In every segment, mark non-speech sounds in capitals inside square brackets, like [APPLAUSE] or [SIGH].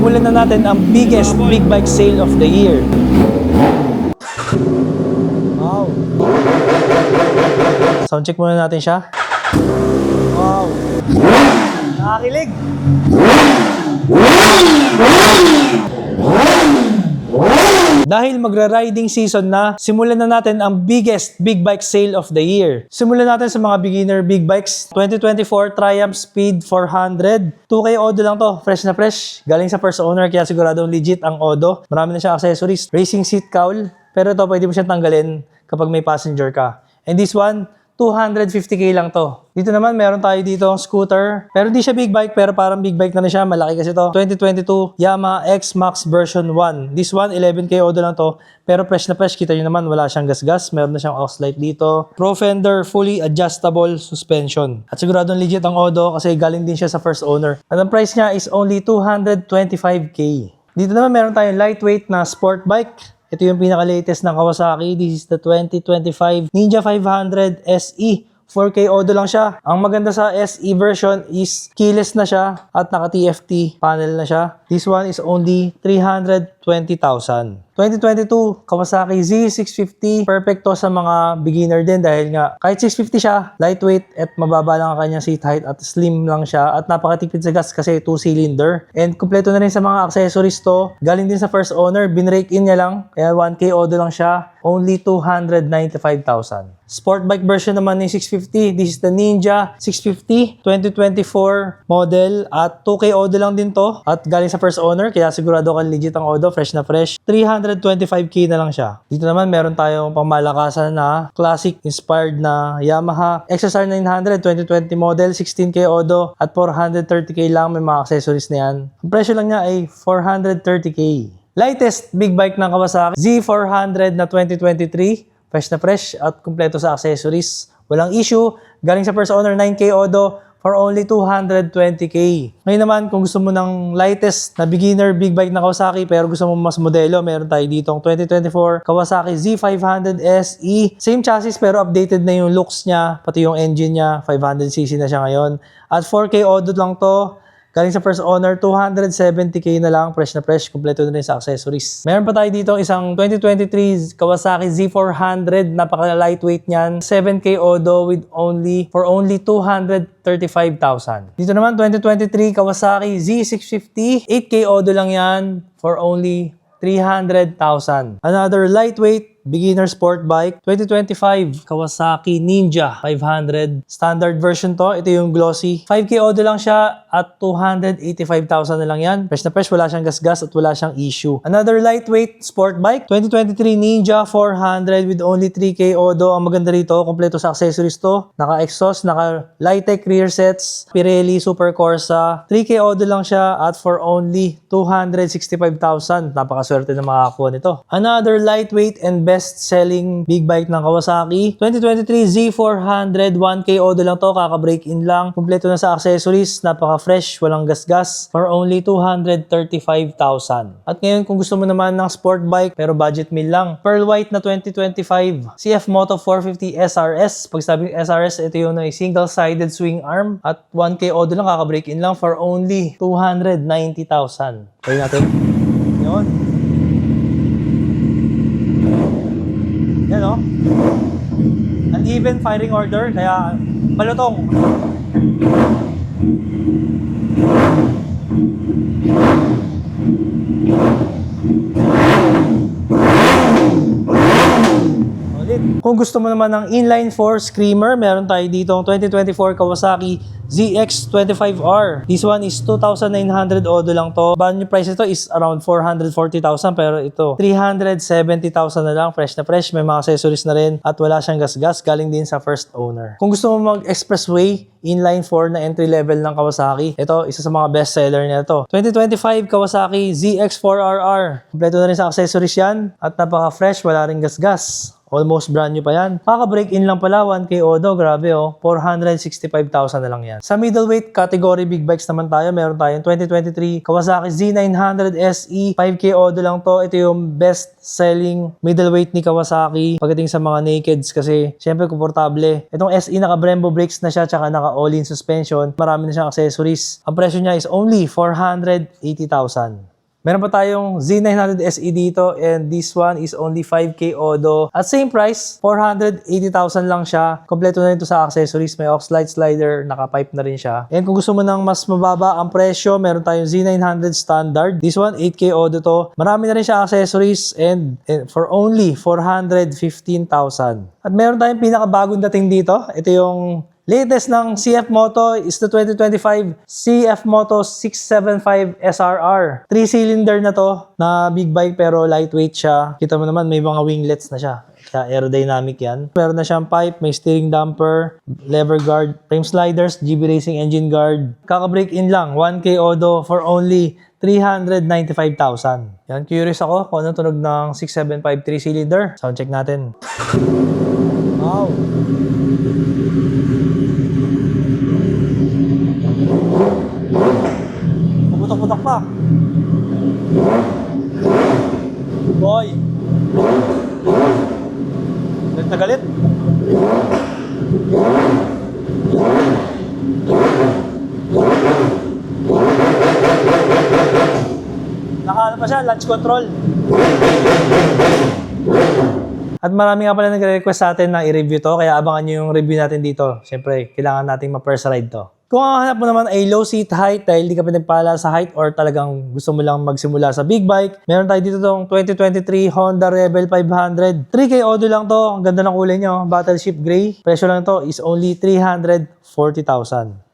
simulan na natin ang biggest big bike sale of the year. Wow. Sound check muna natin siya. Wow. Nakakilig. Dahil magra-riding season na, simulan na natin ang biggest big bike sale of the year. Simulan natin sa mga beginner big bikes. 2024 Triumph Speed 400. 2K Odo lang to. Fresh na fresh. Galing sa first owner kaya siguradong legit ang Odo. Marami na siyang accessories. Racing seat cowl. Pero ito pwede mo siyang tanggalin kapag may passenger ka. And this one, 250k lang to. Dito naman, meron tayo dito ang scooter. Pero hindi siya big bike, pero parang big bike na rin siya. Malaki kasi to. 2022 Yamaha X Max version 1. This one, 11k odo lang to. Pero fresh na fresh. Kita nyo naman, wala siyang gasgas. Meron na siyang aux light dito. Pro Fender fully adjustable suspension. At siguradong legit ang odo kasi galing din siya sa first owner. At ang price niya is only 225k. Dito naman meron tayong lightweight na sport bike. Ito yung pinaka-latest ng Kawasaki. This is the 2025 Ninja 500 SE. 4K Odo lang siya. Ang maganda sa SE version is keyless na siya at naka-TFT panel na siya. This one is only 320,000. 2022 Kawasaki Z650. Perfect to sa mga beginner din dahil nga kahit 650 siya, lightweight at mababa lang ang kanyang seat height at slim lang siya at napakatipid sa gas kasi 2-cylinder. And kumpleto na rin sa mga accessories to. Galing din sa first owner, binrake in niya lang. Kaya 1K Odo lang siya. Only 295,000. Sport bike version naman ni 650. This is the Ninja 650 2024 model at 2K Odo lang din to at galing sa first owner kaya sigurado ka legit ang Odo, fresh na fresh. 325k na lang siya. Dito naman meron tayong pamalakasan na classic inspired na Yamaha XSR 900 2020 model 16k Odo at 430k lang may mga accessories na yan. Ang presyo lang niya ay 430k. Lightest big bike ng Kawasaki Z400 na 2023 fresh na fresh at kumpleto sa accessories. Walang issue. Galing sa first owner, 9K Odo for only 220K. Ngayon naman, kung gusto mo ng lightest na beginner big bike na Kawasaki pero gusto mo mas modelo, meron tayo ditong 2024 Kawasaki Z500 SE. Same chassis pero updated na yung looks niya, pati yung engine niya. 500cc na siya ngayon. At 4K Odo lang to. Galing sa first owner, 270k na lang, fresh na fresh, kompleto na rin sa accessories. Meron pa tayo dito isang 2023 Kawasaki Z400, napaka lightweight niyan, 7k odo with only for only 235,000. Dito naman 2023 Kawasaki Z650, 8k odo lang yan for only 300,000. Another lightweight beginner sport bike 2025 Kawasaki Ninja 500 standard version to. Ito yung glossy. 5k odo lang siya at 285,000 na lang yan. Fresh na fresh. Wala siyang gasgas at wala siyang issue. Another lightweight sport bike 2023 Ninja 400 with only 3k odo ang maganda rito kompleto sa accessories to. Naka exhaust naka Lightech rear sets Pirelli Super Corsa. 3k odo lang siya at for only 265,000 napakaswerte na makakakuha nito. Another lightweight and best-selling big bike ng Kawasaki. 2023 Z400, 1K odo lang to, kaka-break in lang. Kompleto na sa accessories, napaka-fresh, walang gasgas, for only 235,000. At ngayon, kung gusto mo naman ng sport bike, pero budget meal lang, Pearl White na 2025, CF Moto 450 SRS. Pag sabi SRS, ito yung single-sided swing arm. At 1K odo lang, kaka-break in lang for only 290,000. Try natin. Yun. Yan o. Uneven firing order, kaya malutong. Kung gusto mo naman ng inline 4 screamer, meron tayo dito ang 2024 Kawasaki ZX25R. This one is 2,900 odo lang to. Brand price ito is around 440,000 pero ito 370,000 na lang. Fresh na fresh. May mga accessories na rin at wala siyang gasgas. Galing din sa first owner. Kung gusto mo mag-expressway, inline 4 na entry level ng Kawasaki. Ito, isa sa mga best seller niya ito. 2025 Kawasaki ZX4RR. Kompleto na rin sa accessories yan at napaka-fresh, wala rin gasgas. Almost brand new pa yan. Kaka-break in lang pala, 1K Odo. Grabe oh. 465,000 na lang yan. Sa middleweight category big bikes naman tayo. Meron tayong 2023 Kawasaki Z900 SE. 5K Odo lang to. Ito yung best selling middleweight ni Kawasaki pagdating sa mga nakeds kasi syempre komportable. Itong SE naka Brembo brakes na siya tsaka naka all-in suspension. Marami na siyang accessories. Ang presyo niya is only 480,000. Meron pa tayong Z900 SE dito and this one is only 5K Odo. At same price, 480,000 lang siya. Kompleto na rin ito sa accessories. May aux light slider, naka-pipe na rin siya. And kung gusto mo ng mas mababa ang presyo, meron tayong Z900 Standard. This one, 8K Odo to. Marami na rin siya accessories and, and for only 415,000. At meron tayong pinakabagong dating dito. Ito yung Latest ng CF Moto is the 2025 CF Moto 675 SRR. 3-cylinder na to na big bike pero lightweight siya. Kita mo naman may mga winglets na siya. Kaya aerodynamic yan. Meron na siyang pipe, may steering damper, lever guard, frame sliders, GB Racing engine guard. Kaka-break in lang, 1K Odo for only 395,000. Yan, curious ako kung anong tunog ng 675 3-cylinder. Sound check natin. Wow! Pa. Boy. Galit na galit. Nakaano pa siya, launch control. At marami nga pala nagre-request sa atin na i-review to, kaya abangan nyo yung review natin dito. Siyempre, kailangan nating ma-first ride to. Kung ang hanap mo naman ay low seat height dahil di ka pinagpala sa height or talagang gusto mo lang magsimula sa big bike, meron tayo dito tong 2023 Honda Rebel 500. 3K Odo lang to. Ang ganda ng kulay nyo. Battleship Gray. Presyo lang to is only 340,000.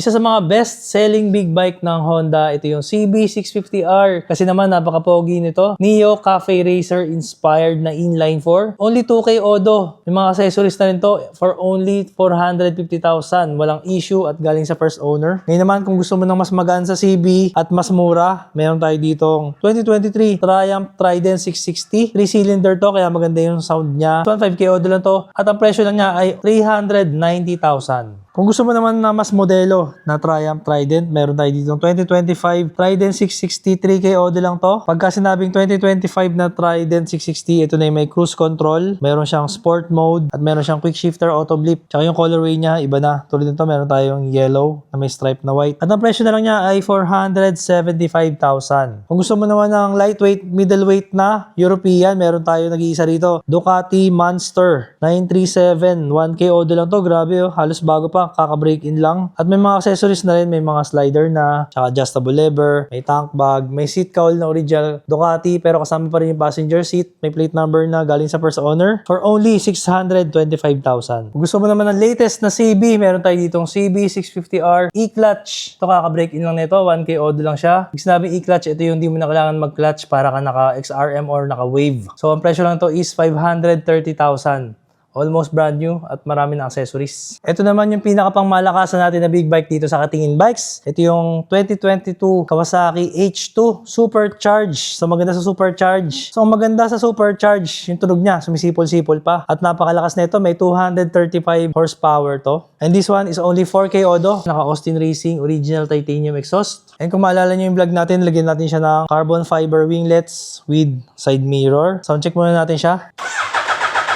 Isa sa mga best-selling big bike ng Honda, ito yung CB650R. Kasi naman, napaka-pogi nito. Neo Cafe Racer inspired na inline 4. Only 2K Odo. May mga accessories na rin to for only 450,000. Walang issue at galing sa first owner. Ngayon naman, kung gusto mo ng mas magaan sa CB at mas mura, meron tayo ditong 2023 Triumph Trident 660. 3-cylinder to, kaya maganda yung sound niya. 1.5K Odo lang to. At ang presyo lang niya ay 390,000. Kung gusto mo naman na mas modelo na Triumph Trident, meron tayo dito 2025 Trident 660 3K Odo lang to. Pagka sinabing 2025 na Trident 660, ito na yung may cruise control, meron siyang sport mode, at meron siyang quick shifter auto blip. Tsaka yung colorway niya, iba na. Tulad nito, meron tayong yellow na may stripe na white. At ang presyo na lang niya ay 475,000. Kung gusto mo naman ng lightweight, middleweight na European, meron tayo nag-iisa rito. Ducati Monster 937 1K Odo lang to. Grabe oh, halos bago pa kaka-break in lang. At may mga accessories na rin, may mga slider na, tsaka adjustable lever, may tank bag, may seat cowl na original Ducati pero kasama pa rin yung passenger seat, may plate number na galing sa first owner for only 625,000. Kung gusto mo naman ng latest na CB, meron tayo ditong CB 650R e-clutch. Ito kaka-break in lang nito, 1K odo lang siya. Pag sinabing e-clutch, ito yung hindi mo na kailangan mag-clutch para ka naka XRM or naka Wave. So ang presyo lang to is 530,000. Almost brand new at marami na accessories. Ito naman yung pinakapang malakasan natin na big bike dito sa Katingin Bikes. Ito yung 2022 Kawasaki H2 Supercharge. So maganda sa Supercharge. So maganda sa Supercharge, yung tunog niya, sumisipol-sipol pa. At napakalakas nito, may 235 horsepower to. And this one is only 4K Odo. Naka Austin Racing original titanium exhaust. And kung maalala nyo yung vlog natin, lagyan natin siya ng carbon fiber winglets with side mirror. Sound check muna natin siya.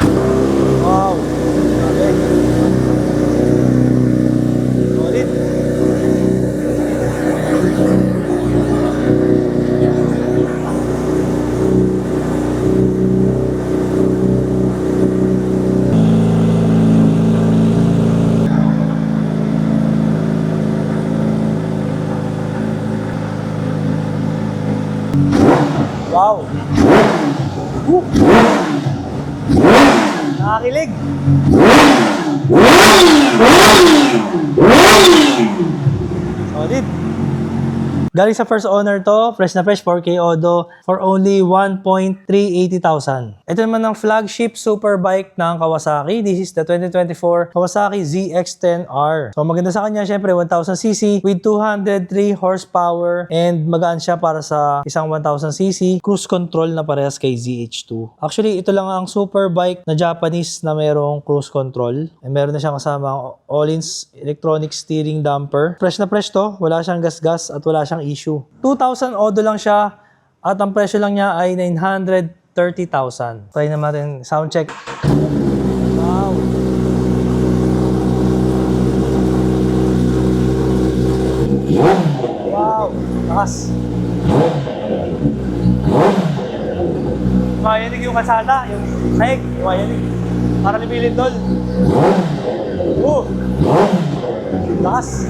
Wow! Solid. Wow! Woo! Nakakilig. Solid. Galing sa first owner to, fresh na fresh, 4K Odo, for only 1.380,000. Ito naman ang flagship superbike ng Kawasaki. This is the 2024 Kawasaki ZX-10R. So maganda sa kanya, syempre 1000cc with 203 horsepower and magaan siya para sa isang 1000cc. Cruise control na parehas kay ZH2. Actually, ito lang ang superbike na Japanese na merong cruise control. And meron na siyang kasama Olin's electronic steering damper. Fresh na fresh to, wala siyang gas-gas at wala siyang issue. 2,000 odo lang siya at ang presyo lang niya ay 930,000. Try naman natin sound check. Wow! Wow! Lakas! Mayanig yung kasada, yung sahig, mayanig. Para libilin doon. Oh! Lakas!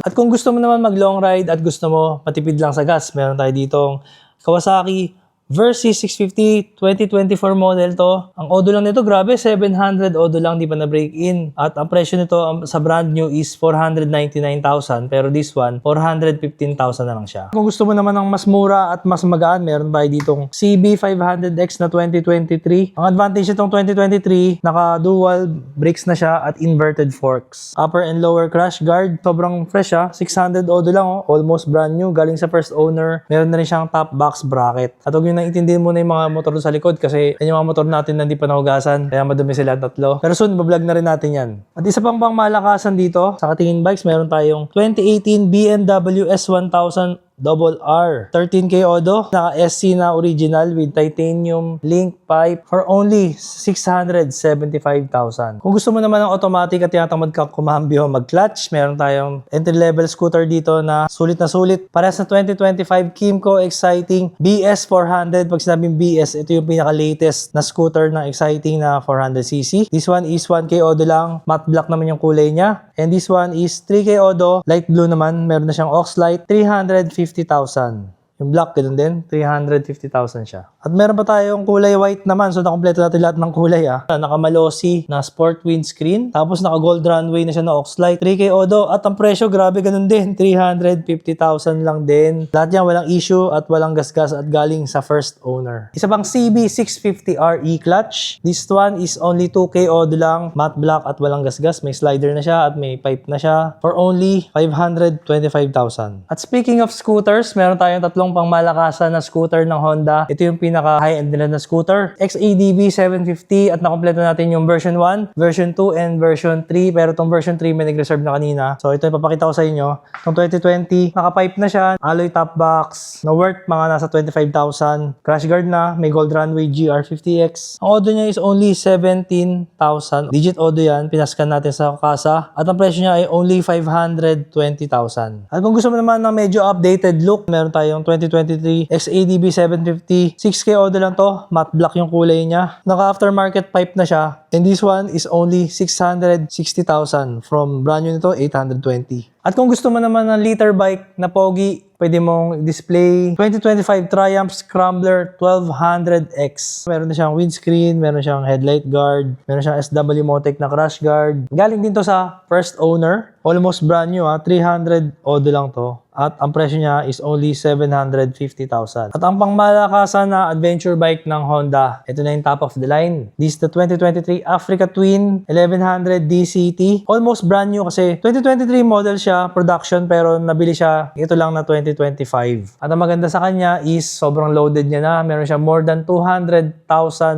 At kung gusto mo naman mag long ride at gusto mo matipid lang sa gas, meron tayo ditong Kawasaki Versys 650 2024 model to. Ang odo lang nito, grabe, 700 odo lang, di pa na break in. At ang presyo nito um, sa brand new is 499,000, pero this one, 415,000 na lang siya. Kung gusto mo naman ng mas mura at mas magaan, meron tayo ditong CB500X na 2023. Ang advantage nitong 2023, naka dual brakes na siya at inverted forks. Upper and lower crash guard, sobrang fresh ah, 600 odo lang oh, almost brand new, galing sa first owner. Meron na rin siyang top box bracket. At huwag nyo nang intindihin muna yung mga motor sa likod kasi yan yung mga motor natin na hindi pa nahugasan, kaya madumi sila tatlo. Pero soon, bablog na rin natin yan. At isa pang pang malakasan dito, sa katingin bikes, meron tayong 2018 BMW S1000 Double R. 13K Odo. Naka SC na original with titanium link pipe for only 675,000. Kung gusto mo naman ng automatic at tinatamad ka kumambyo mag-clutch, meron tayong entry-level scooter dito na sulit na sulit. Parehas na 2025 Kimco Exciting BS400. Pag sinabing BS, ito yung pinaka-latest na scooter na exciting na 400cc. This one is 1K Odo lang. Matte black naman yung kulay niya. And this one is 3K Odo. Light blue naman. Meron na siyang Oxlite. 350 50,000. Yung black, ganun din. 350,000 siya. At meron pa tayong kulay white naman. So, nakompleto natin lahat ng kulay ah. Naka-malosi na sport windscreen. Tapos, naka-gold runway na siya na Oxlite. 3K Odo. At ang presyo, grabe ganun din. [LAUGHS] 350,000 lang din. Lahat yan, walang issue at walang gasgas at galing sa first owner. Isa pang CB650R e-clutch. This one is only 2K Odo lang. Matte black at walang gasgas. May slider na siya at may pipe na siya. For only 525,000. At speaking of scooters, meron tayong tatlong pang malakasan na scooter ng Honda. Ito yung pinaka high-end nila na scooter. XADV 750 at nakompleto natin yung version 1, version 2, and version 3. Pero itong version 3 may nag-reserve na kanina. So ito ipapakita ko sa inyo. Itong 2020, naka-pipe na siya. Alloy top box. Na worth mga nasa 25,000. Crash guard na. May gold runway GR50X. Ang audio niya is only 17,000. Digit audio yan. Pinaskan natin sa kasa. At ang presyo niya ay only 520,000. At kung gusto mo naman ng medyo updated look, meron tayong 2023 XADB 750. 6K auto lang to. Matte black yung kulay niya. Naka-aftermarket pipe na siya. And this one is only 660,000. From brand new nito, 820. At kung gusto mo naman ng liter bike na pogi, pwede mong display 2025 Triumph Scrambler 1200X. Meron na siyang windscreen, meron siyang headlight guard, meron siyang SW Motec na crash guard. Galing din to sa first owner. Almost brand new ha, 300 odo lang to. At ang presyo niya is only 750,000. At ang pangmalakasan na adventure bike ng Honda, ito na yung top of the line. This is the 2023 Africa Twin 1100 DCT. Almost brand new kasi 2023 model siya, production, pero nabili siya ito lang na 2025. At ang maganda sa kanya is sobrang loaded niya na. Meron siya more than 200,000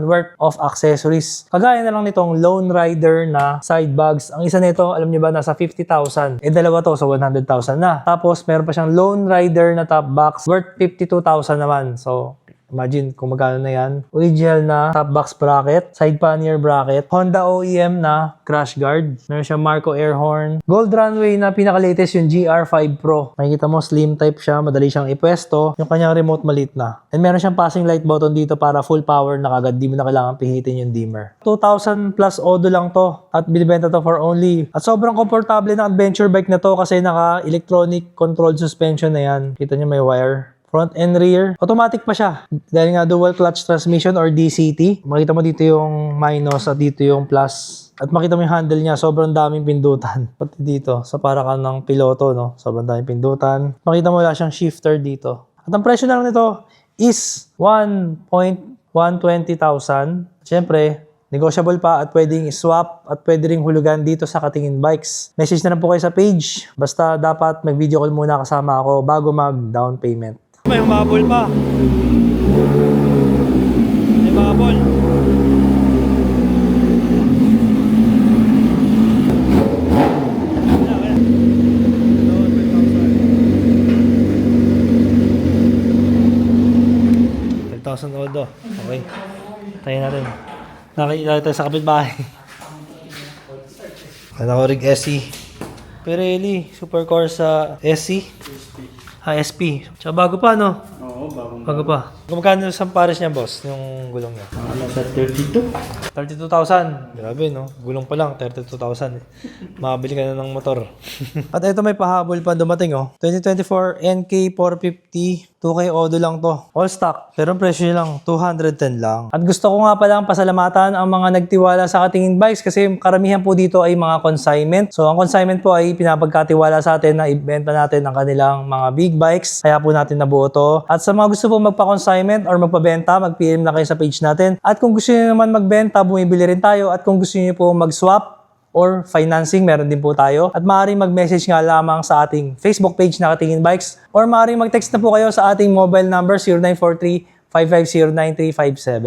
worth of accessories. Kagaya na lang nitong Lone Rider na side bags. Ang isa nito, alam niyo ba, nasa 50,000. Eh, dalawa to, so 100,000 na. Tapos, meron pa siyang Lone Rider na top box worth 52,000 naman. So, Imagine kung magkano na yan. Original na top box bracket, side pannier bracket, Honda OEM na crash guard. Meron siya Marco air horn. Gold runway na pinaka-latest yung GR5 Pro. Makikita mo slim type siya, madali siyang ipwesto. Yung kanyang remote malit na. And meron siyang passing light button dito para full power na kagad. Di mo na kailangan pihitin yung dimmer. 2,000 plus odo lang to. At binibenta to for only. At sobrang komportable ng adventure bike na to kasi naka electronic controlled suspension na yan. Kita niyo may wire front and rear. Automatic pa siya. Dahil nga dual clutch transmission or DCT. Makita mo dito yung minus at dito yung plus. At makita mo yung handle niya, sobrang daming pindutan. [LAUGHS] Pati dito, sa para ka ng piloto, no? Sobrang daming pindutan. Makita mo wala siyang shifter dito. At ang presyo na lang nito is 1.120,000. Siyempre, negotiable pa at pwedeng swap at pwede ring hulugan dito sa Katingin Bikes. Message na lang po kayo sa page. Basta dapat mag-video call muna kasama ako bago mag-down payment. May humabol pa. May humabol. thousand Odo. Okay. Tayo natin. Nakikita tayo sa kapitbahay. Ano ko rig SE. Pirelli, Supercore sa SE. Ah, SP. Tsaka bago pa, no? Oo, bagong Bago pa. Kumagkano sa pares niya, boss? Yung gulong niya? ano sa 32. 32,000. Grabe, no? Gulong pa lang, 32,000. eh. Makabili ka na ng motor. [LAUGHS] At ito may pahabol pa dumating, oh. 2024 NK450 2K Odo lang to. All stock. Pero ang presyo niya lang, 210 lang. At gusto ko nga palang pasalamatan ang mga nagtiwala sa Katingin Bikes kasi karamihan po dito ay mga consignment. So ang consignment po ay pinapagkatiwala sa atin na ibenta natin ang kanilang mga big bikes. Kaya po natin nabuo to. At sa mga gusto po magpa-consignment or magpabenta, mag-PM na kayo sa page natin. At kung gusto niyo naman magbenta, bumibili rin tayo. At kung gusto niyo po mag-swap, or financing, meron din po tayo. At maaaring mag-message nga lamang sa ating Facebook page na Katingin Bikes or maaaring mag-text na po kayo sa ating mobile number 0943 5509357.